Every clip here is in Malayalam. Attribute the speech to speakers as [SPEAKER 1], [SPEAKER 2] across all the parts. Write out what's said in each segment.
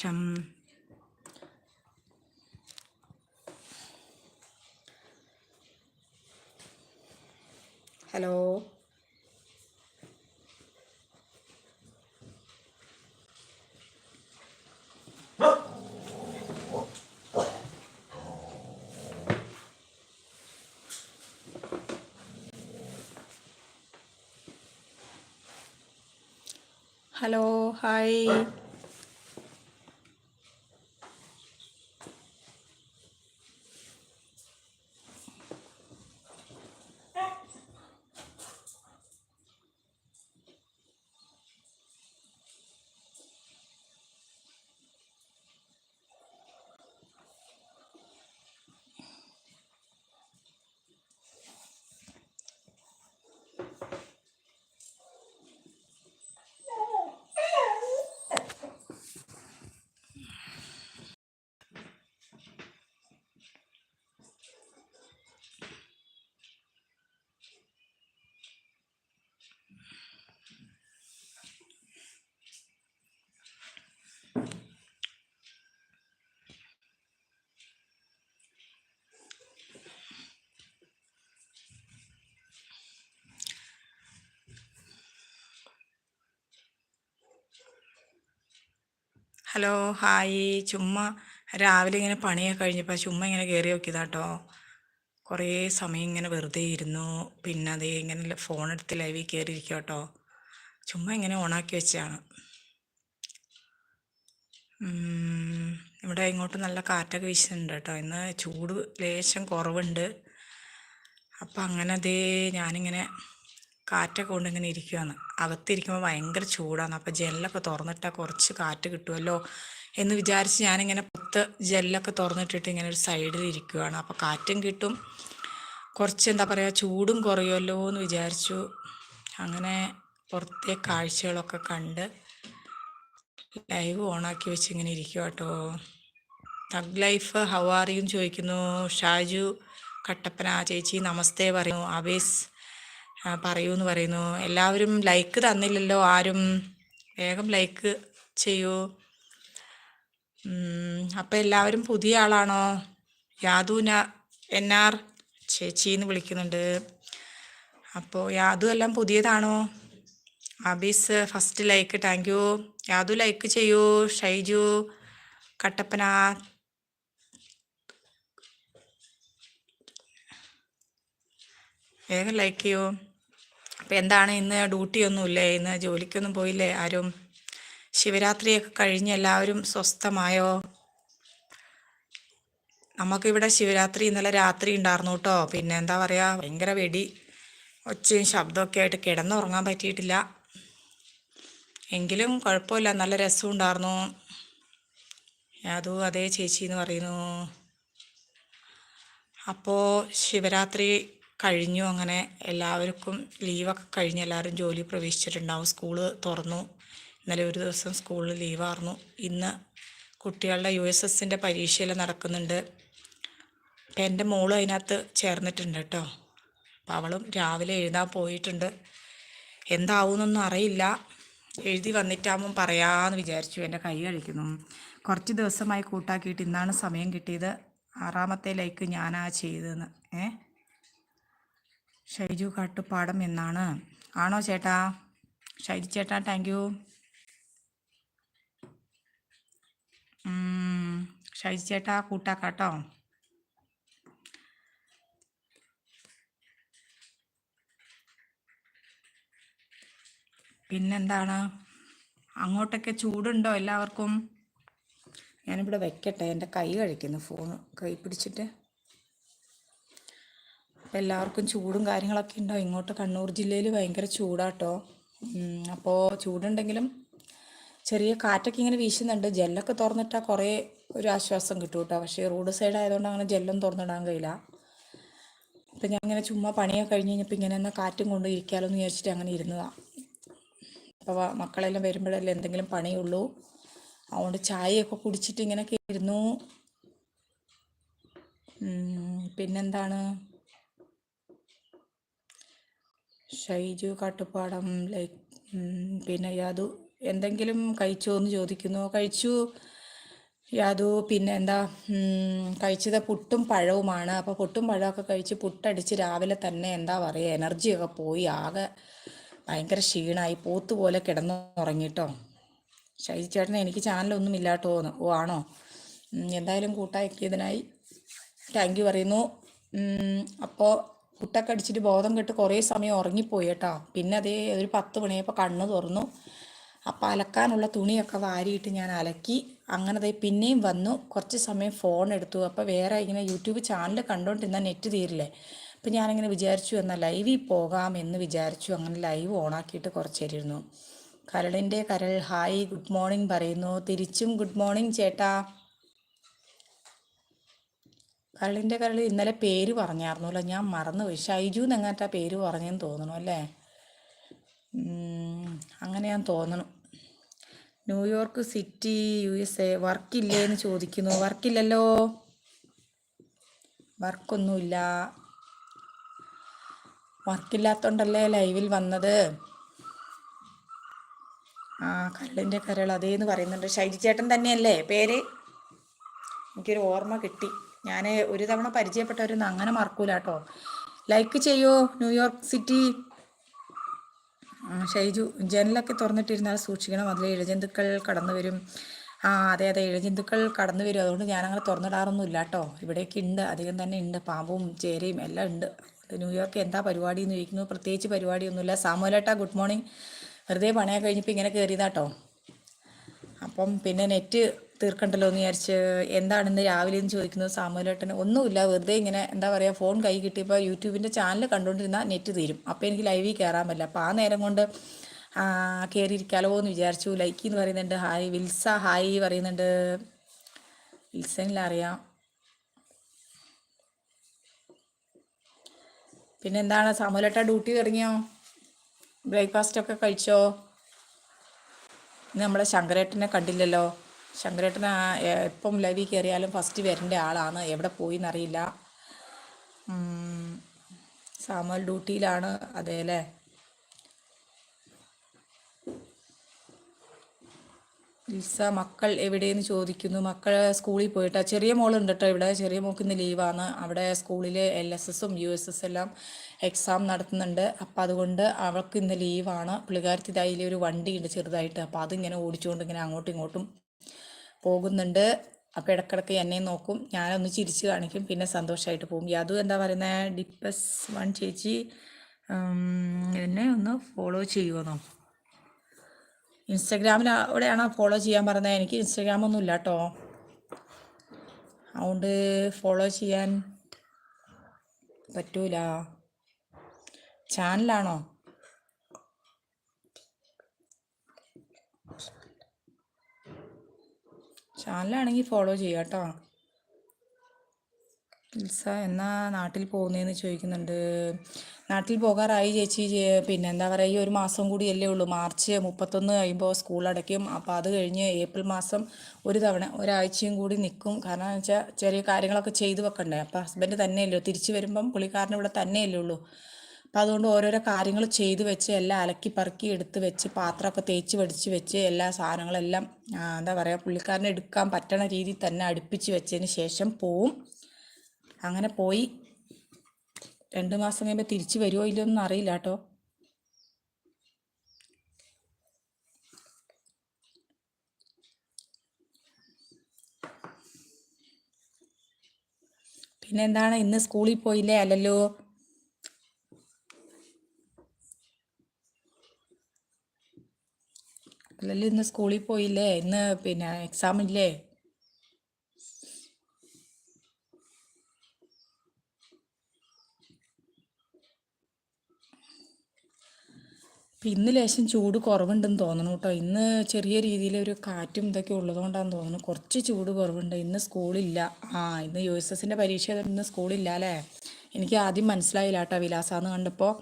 [SPEAKER 1] ശേഷം hello hello hi hello hi. ചുമ്മാ രാവിലെ ഇങ്ങനെ പണിയൊക്കെ കഴിഞ്ഞപ്പോൾ ചുമ്മാ ഇങ്ങനെ കയറി നോക്കിയതാട്ടോ. കുറേ സമയം ഇങ്ങനെ വെറുതെ ഇരുന്നു. പിന്നെ അതേ ഇങ്ങനെ ഫോൺ എടുത്ത് ലൈവിൽ കയറി ഇരിക്കുക കേട്ടോ ചുമ്മാ ഇങ്ങനെ ഓണാക്കി വെച്ചാണ് ഇവിടെ ഇങ്ങോട്ട് നല്ല കാറ്റൊക്കെ വീശുന്നുണ്ട് കേട്ടോ. ഇന്ന് ചൂട് ലേശം കുറവുണ്ട്. അപ്പം അങ്ങനെ അതേ ഞാനിങ്ങനെ കാറ്റൊക്കെ കൊണ്ട് ഇങ്ങനെ ഇരിക്കുകയാണ് അകത്തിരിക്കുമ്പോൾ ഭയങ്കര ചൂടാണ് അപ്പം ജെല്ലൊക്കെ തുറന്നിട്ടാൽ കുറച്ച് കാറ്റ് കിട്ടുമല്ലോ എന്ന് വിചാരിച്ച് ഞാനിങ്ങനെ പുറത്ത് ജെല്ലൊക്കെ തുറന്നിട്ടിട്ട് ഇങ്ങനെ ഒരു സൈഡിൽ ഇരിക്കുകയാണ് അപ്പോൾ കാറ്റും കിട്ടും. കുറച്ച് എന്താ പറയുക ചൂടും കുറയുമല്ലോ എന്ന് വിചാരിച്ചു. അങ്ങനെ പുറത്തെ കാഴ്ചകളൊക്കെ കണ്ട് ലൈവ് ഓണാക്കി വെച്ച് ഇങ്ങനെ ഇരിക്കുക കേട്ടോ തഗ് ലൈഫ് ഹവാറിയും ചോദിക്കുന്നു. ഷാജു കട്ടപ്പന ചേച്ചി നമസ്തേ പറയുന്നു. അബീസ് ആ, പറയൂ എന്ന് പറയുന്നു. എല്ലാവരും ലൈക്ക് തന്നില്ലല്ലോ. ആരും വേഗം ലൈക്ക് ചെയ്യൂ. അപ്പം എല്ലാവരും പുതിയ ആളാണോ? യാദൂന എൻ ആർ ചേച്ചി എന്ന് വിളിക്കുന്നുണ്ട്. അപ്പോൾ യാദു എല്ലാം പുതിയതാണോ? അബീസ് first like thank you Yadu like ചെയ്യൂ. ഷൈജു കട്ടപ്പന. വേഗം ലൈക്ക് ചെയ്യൂ. അപ്പം എന്താണ് ഇന്ന് ഡ്യൂട്ടി ഒന്നുമില്ലേ ഇന്ന് ജോലിക്കൊന്നും പോയില്ലേ? ആരും ശിവരാത്രിയൊക്കെ കഴിഞ്ഞ് എല്ലാവരും സ്വസ്ഥമായോ? നമുക്കിവിടെ ശിവരാത്രി ഇന്നലെ രാത്രി ഉണ്ടായിരുന്നു കേട്ടോ. പിന്നെ എന്താ പറയുക ഭയങ്കര വെടി ഒച്ചയും ശബ്ദമൊക്കെ ആയിട്ട് കിടന്നുറങ്ങാൻ പറ്റിയിട്ടില്ല. എങ്കിലും കുഴപ്പമില്ല നല്ല രസം ഉണ്ടായിരുന്നു. അതും അതേ ചേച്ചി എന്ന് പറയുന്നു. അപ്പോൾ ശിവരാത്രി കഴിഞ്ഞു. അങ്ങനെ എല്ലാവർക്കും ലീവൊക്കെ കഴിഞ്ഞ് എല്ലാവരും ജോലി പ്രവേശിച്ചിട്ടുണ്ടാവും. സ്കൂൾ തുറന്നു. ഇന്നലെ ഒരു ദിവസം സ്കൂളിൽ ലീവായിരുന്നു ഇന്ന് കുട്ടികളുടെ യു എസ് എസിന്റെ പരീക്ഷയെല്ലാം നടക്കുന്നുണ്ട്. അപ്പം എന്റെ മോളും അതിനകത്ത് ചേർന്നിട്ടുണ്ട് കേട്ടോ. അപ്പം അവളും രാവിലെ എഴുതാൻ പോയിട്ടുണ്ട്. എന്താവുമെന്നൊന്നും അറിയില്ല. എഴുതി വന്നിട്ടാകുമ്പം പറയാമെന്ന് വിചാരിച്ചു. എന്റെ കൈ കഴിക്കുന്നു കുറച്ച് ദിവസമായി കൂട്ടാക്കിയിട്ട് ഇന്നാണ് സമയം കിട്ടിയത്. ആറാമത്തെ ലൈക്ക് ഞാനാ ചെയ്തതെന്ന്. ഏ? ഷൈജു കാട്ടുപാടം എന്നാണ്. ആണോ ചേട്ടാ? ഷൈജു ചേട്ടാ താങ്ക് യു ഷൈജു ചേട്ടാ കൂട്ടാക്കാട്ടോ? പിന്നെന്താണ്? അങ്ങോട്ടൊക്കെ ചൂടുണ്ടോ എല്ലാവർക്കും? ഞാനിവിടെ വെക്കട്ടെ എന്റെ കൈ കഴിക്കുന്നു ഫോൺ കൈ പിടിച്ചിട്ട്. അപ്പം എല്ലാവർക്കും ചൂടും കാര്യങ്ങളൊക്കെ ഉണ്ടാവും ഇങ്ങോട്ട് കണ്ണൂർ ജില്ലയിൽ ഭയങ്കര ചൂടാട്ടോ. അപ്പോൾ ചൂടുണ്ടെങ്കിലും ചെറിയ കാറ്റൊക്കെ ഇങ്ങനെ വീശുന്നുണ്ട്. ജെല്ലൊക്കെ തുറന്നിട്ടാൽ കുറേ ഒരു ആശ്വാസം കിട്ടും കേട്ടോ പക്ഷേ റോഡ് സൈഡ് ആയതുകൊണ്ട് അങ്ങനെ ജെല്ലും തുറന്നിടാൻ കഴിയില്ല. അപ്പം ഞാൻ ഇങ്ങനെ ചുമ്മാ പണിയൊക്കെ കഴിഞ്ഞ് കഴിഞ്ഞപ്പോൾ ഇങ്ങനെ എന്നാൽ കാറ്റും കൊണ്ട് ഇരിക്കാമല്ലോ എന്ന് വിചാരിച്ചിട്ട് അങ്ങനെ ഇരുന്നതാണ് അപ്പോൾ മക്കളെല്ലാം വരുമ്പോഴല്ലേ എന്തെങ്കിലും പണിയുള്ളൂ. അതുകൊണ്ട് ചായയൊക്കെ കുടിച്ചിട്ട് ഇങ്ങനെയൊക്കെ ഇരുന്നു. പിന്നെന്താണ്? ഷൈജു കാട്ടുപാടം ലൈക്ക് പിന്നെ യാതു എന്തെങ്കിലും കഴിച്ചോ എന്ന് ചോദിക്കുന്നു. കഴിച്ചു. യാതു പിന്നെ എന്താ കഴിച്ചത് പുട്ടും പഴവുമാണ്. അപ്പോൾ പുട്ടും പഴമൊക്കെ കഴിച്ച് പുട്ടടിച്ച് രാവിലെ തന്നെ എന്താ പറയുക എനർജിയൊക്കെ പോയി. ആകെ ഭയങ്കര ക്ഷീണമായി പോത്ത് പോലെ കിടന്നു ഉറങ്ങിട്ടോ ഷൈജി ചേട്ടൻ എനിക്ക് ചാനലൊന്നും ഇല്ലാട്ടോന്ന് ഓ ആണോ? എന്തായാലും കൂട്ടാക്കിയതിനായി താങ്ക് യു പറയുന്നു. അപ്പോൾ പുട്ടൊക്കെ അടിച്ചിട്ട് ബോധം കെട്ട് കുറേ സമയം ഉറങ്ങിപ്പോയി കേട്ടോ. പിന്നെ അതേ ഒരു പത്ത് മണിയപ്പോൾ കണ്ണ് തുറന്നു. അപ്പം അലക്കാനുള്ള തുണിയൊക്കെ വാരിയിട്ട് ഞാൻ അലക്കി. അങ്ങനെ പിന്നെയും വന്നു. കുറച്ച് സമയം ഫോൺ എടുത്തു. അപ്പോൾ വേറെ ഇങ്ങനെ യൂട്യൂബ് ചാനൽ കണ്ടുകൊണ്ടിരുന്നാൽ നെറ്റ് തീരില്ലേ? അപ്പം ഞാനിങ്ങനെ വിചാരിച്ചു എന്നാൽ ലൈവിൽ പോകാം എന്ന് വിചാരിച്ചു. അങ്ങനെ ലൈവ് ഓണാക്കിയിട്ട് കുറച്ച് നേരം ഇരുന്നു. കരളിന്റെ കരൾ ഹായ് ഗുഡ് മോർണിംഗ് പറയുന്നു. തിരിച്ചും ഗുഡ് മോർണിംഗ് ചേട്ടാ. കരളിന്റെ കരൾ ഇന്നലെ പേര് പറഞ്ഞായിരുന്നല്ലോ ഞാൻ മറന്നുപോയി. ഷൈജു എന്നെങ്ങാട്ടാ പേര് പറഞ്ഞെന്ന് തോന്നുന്നു അല്ലേ? അങ്ങനെ ഞാൻ തോന്നണം. New York city U S A വർക്കില്ലേ എന്ന് ചോദിക്കുന്നു. വർക്കില്ലല്ലോ? വർക്കൊന്നുമില്ല. വർക്കില്ലാത്തോണ്ടല്ലേ ലൈവിൽ വന്നത്? ആ കരളിന്റെ കരൾ അതേന്ന് പറയുന്നുണ്ട്. ഷൈജി ചേട്ടൻ തന്നെയല്ലേ പേര്? എനിക്കൊരു ഓർമ്മ കിട്ടി. ഞാൻ ഒരു തവണ പരിചയപ്പെട്ടവരൊന്നും അങ്ങനെ മറക്കൂല കേട്ടോ. ലൈക്ക് ചെയ്യോ ന്യൂയോർക്ക് സിറ്റി ഷൈജു ജനലൊക്കെ തുറന്നിട്ടിരുന്നാൽ സൂക്ഷിക്കണം. അതിൽ ഇഴജന്തുക്കൾ കടന്നു വരും. ആ അതെ അതെ ഇഴജന്തുക്കൾ കടന്നു വരും. അതുകൊണ്ട് ഞാനങ്ങനെ തുറന്നിടാറൊന്നും ഇല്ല കേട്ടോ. ഇവിടെയൊക്കെ ഉണ്ട് അധികം തന്നെ ഉണ്ട് പാമ്പും ചേരയും എല്ലാം ഉണ്ട് ന്യൂയോർക്ക് എന്താ പരിപാടി എന്ന് ചോദിക്കുന്നു. പ്രത്യേകിച്ച് പരിപാടിയൊന്നുമില്ല. സാമുലേട്ടാ ഗുഡ് മോർണിംഗ് വെറുതെ പണയാൻ കഴിഞ്ഞപ്പോൾ ഇങ്ങനെ കയറിയതാട്ടോ അപ്പം പിന്നെ നെറ്റ് തീർക്കണ്ടല്ലോ എന്ന് വിചാരിച്ച് എന്താണ് ഇന്ന് രാവിലെ എന്ന് ചോദിക്കുന്നത് സാമുലേട്ടന് ഒന്നുമില്ല വെറുതെ ഇങ്ങനെ എന്താ പറയുക ഫോൺ കൈ കിട്ടിയപ്പോൾ യൂട്യൂബിന്റെ ചാനൽ കണ്ടുകൊണ്ടിരുന്നാൽ നെറ്റ് തീരും. അപ്പോൾ എനിക്ക് ലൈവിൽ കയറാൻ പറ്റില്ല. അപ്പോൾ ആ നേരം കൊണ്ട് കയറിയിരിക്കാലോ എന്ന് വിചാരിച്ചു. ലൈക്ക് എന്ന് പറയുന്നുണ്ട്. ഹായ് വിൽസ ഹായ് പറയുന്നുണ്ട്. വിൽസനിൽ അറിയാം. പിന്നെ എന്താണ്? സാമൂലേട്ട ഡ്യൂട്ടി തുടങ്ങിയോ? ബ്രേക്ക്ഫാസ്റ്റ് ഒക്കെ കഴിച്ചോ? നമ്മളെ ശങ്കരേട്ടനെ കണ്ടില്ലല്ലോ. ശങ്കരേട്ടൻ എപ്പം ലൈവിൽ കയറിയാലും ഫസ്റ്റ് വരേണ്ട ആളാണ്. എവിടെ പോയി എന്നറിയില്ല സാമൽ ഡ്യൂട്ടിയിലാണ്. അതെ അല്ലേ? ലിസ മക്കൾ എവിടെയെന്ന് ചോദിക്കുന്നു. മക്കൾ സ്കൂളിൽ പോയിട്ടാ. ചെറിയ മോളുണ്ട് കേട്ടോ ഇവിടെ. ചെറിയ മോൾക്ക് ഇന്ന് ലീവാണ്. അവിടെ സ്കൂളിൽ എൽ എസ് എസും യു എസ് എസ് എല്ലാം എക്സാം നടത്തുന്നുണ്ട്. അപ്പോൾ അതുകൊണ്ട് അവൾക്ക് ഇന്ന് ലീവാണ്. പുള്ളിക്കാരത്തി ഇതായി ഒരു വണ്ടിയുണ്ട് ചെറുതായിട്ട്. അപ്പോൾ അതിങ്ങനെ ഓടിച്ചുകൊണ്ട് ഇങ്ങനെ അങ്ങോട്ടും ഇങ്ങോട്ടും പോകുന്നുണ്ട്. അപ്പോൾ ഇടക്കിടക്ക് എന്നെ നോക്കും. ഞാനൊന്ന് ചിരിച്ച് കാണിക്കും. പിന്നെ സന്തോഷമായിട്ട് പോകും യാതു എന്താ പറയുന്നത് ഡിപ്പസ് വൺ ചേച്ചി എന്നെ ഒന്ന് ഫോളോ ചെയ്യുമെന്നോ ഇൻസ്റ്റഗ്രാമിലൂടെയാണോ ഫോളോ ചെയ്യാൻ പറഞ്ഞത് എനിക്ക് ഇൻസ്റ്റഗ്രാം ഒന്നും ഇല്ല കേട്ടോ. അതുകൊണ്ട് ഫോളോ ചെയ്യാൻ പറ്റൂല. ചാനലാണോ? ചാനലാണെങ്കിൽ ഫോളോ ചെയ്യാം കേട്ടോ ഇൽസ എന്നാ നാട്ടിൽ പോകുന്നതെന്ന് ചോദിക്കുന്നുണ്ട്. നാട്ടിൽ പോകാറായി ചേച്ചി പിന്നെ എന്താ പറയുക ഈ ഒരു മാസം കൂടിയല്ലേ ഉള്ളൂ. മാർച്ച് മുപ്പത്തൊന്ന് കഴിയുമ്പോൾ സ്കൂൾ അടയ്ക്കും. അപ്പോൾ അത് കഴിഞ്ഞ് ഏപ്രിൽ മാസം ഒരു തവണ ഒരാഴ്ചയും കൂടി നിൽക്കും. കാരണം എന്ന് വെച്ചാൽ ചെറിയ കാര്യങ്ങളൊക്കെ ചെയ്തു വെക്കണ്ടേ. അപ്പോൾ ഹസ്ബൻഡ് തന്നെയല്ലോ തിരിച്ചു വരുമ്പം പുള്ളിക്കാരൻ ഇവിടെ തന്നെയല്ലേ ഉള്ളൂ. അപ്പോൾ അതുകൊണ്ട് ഓരോരോ കാര്യങ്ങൾ ചെയ്തു വെച്ച് എല്ലാം അലക്കി പറക്കി എടുത്ത് വെച്ച് പാത്രമൊക്കെ തേച്ച് വടിച്ച് വെച്ച് എല്ലാ സാധനങ്ങളെല്ലാം എന്താ പറയുക പുള്ളിക്കാരനെ എടുക്കാൻ പറ്റണ രീതിയിൽ തന്നെ അടുപ്പിച്ച് വെച്ചതിന് ശേഷം പോവും. അങ്ങനെ പോയി. രണ്ട് മാസം കഴിയുമ്പോൾ തിരിച്ചു വരുമോ ഇല്ലയോ ഒന്നും അറിയില്ല കേട്ടോ. പിന്നെ എന്താണ് ഇന്ന് സ്കൂളിൽ പോയില്ലേ അല്ലല്ലോ? അല്ലല്ലോ ഇന്ന് സ്കൂളിൽ പോയില്ലേ? ഇന്ന് പിന്നെ എക്സാം ഇല്ലേ? ഇന്ന് ലേശം ചൂട് കുറവുണ്ടെന്ന് തോന്നുന്നു കേട്ടോ ഇന്ന് ചെറിയ രീതിയിൽ ഒരു കാറ്റും ഇതൊക്കെ ഉള്ളതുകൊണ്ടാണ് തോന്നുന്നു കുറച്ച് ചൂട് കുറവുണ്ട്. ഇന്ന് സ്കൂളില്ല. ആ ഇന്ന് യു എസ് എസിന്റെ പരീക്ഷ ഇന്ന് സ്കൂളില്ല അല്ലേ? എനിക്ക് ആദ്യം മനസ്സിലായില്ല കേട്ടോ വിലാസാന്ന് കണ്ടപ്പോൾ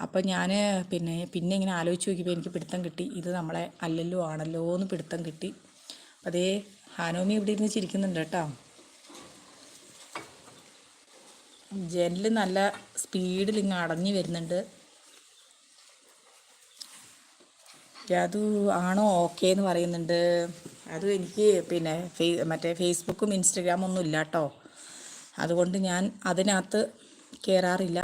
[SPEAKER 1] അപ്പോൾ ഞാൻ പിന്നെ പിന്നെ ഇങ്ങനെ ആലോചിച്ച് നോക്കിയപ്പോൾ എനിക്ക് പിടുത്തം കിട്ടി. ഇത് നമ്മളെ അല്ലല്ലോ ആണല്ലോ എന്ന് പിടുത്തം കിട്ടി. അതേ ഹാനോമി ഇവിടെ ഇരുന്ന് ചിരിക്കുന്നുണ്ട് കേട്ടോ. ജനൽ നല്ല സ്പീഡിൽ ഇങ്ങ് അടഞ്ഞു വരുന്നുണ്ട്. അത് ആണോ ഓക്കേ എന്ന് പറയുന്നുണ്ട്. അത് എനിക്ക് പിന്നെ ഫേ മറ്റേ ഫേസ്ബുക്കും ഇൻസ്റ്റഗ്രാമും ഒന്നും ഇല്ല കേട്ടോ. അതുകൊണ്ട് ഞാൻ അതിനകത്ത് കയറാറില്ല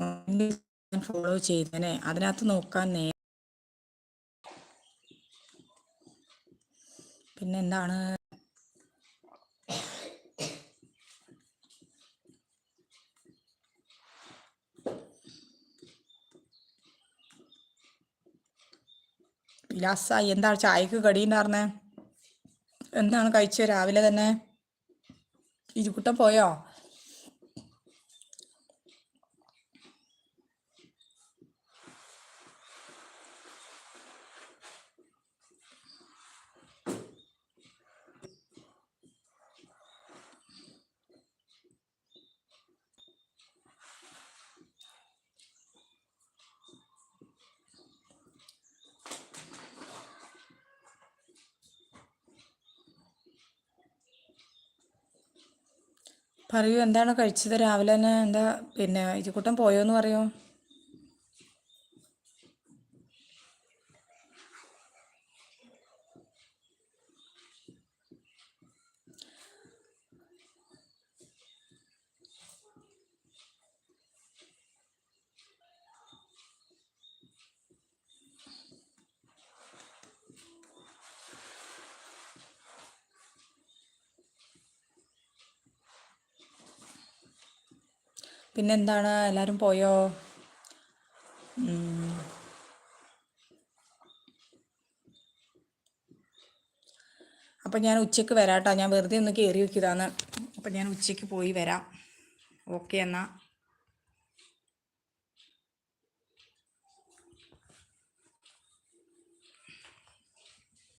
[SPEAKER 1] ഞാൻ ഫോളോ ചെയ്തേനെ അതിനകത്ത് നോക്കാൻ നേ പിന്നെ എന്താണ് വിലാസായി എന്താ ചായക്ക് കടിയുണ്ടായിരുന്നേ എന്താണ് കഴിച്ചത് രാവിലെ തന്നെ? ഇരുക്കുട്ടം പോയോ? പറയൂ എന്താണ് കഴിച്ചത്? രാവിലെ തന്നെ എന്താ പിന്നെ ഇരിക്കുട്ടൻ പോയോന്ന് പറയൂ? പിന്നെ എന്താണ് എല്ലാവരും പോയോ. അപ്പം ഞാൻ ഉച്ചയ്ക്ക് വരാം കേട്ടോ ഞാൻ വെറുതെ ഒന്ന് കയറി നോക്കിയതാണ് അപ്പം ഞാൻ ഉച്ചയ്ക്ക് പോയി വരാം. ഓക്കെ എന്നാൽ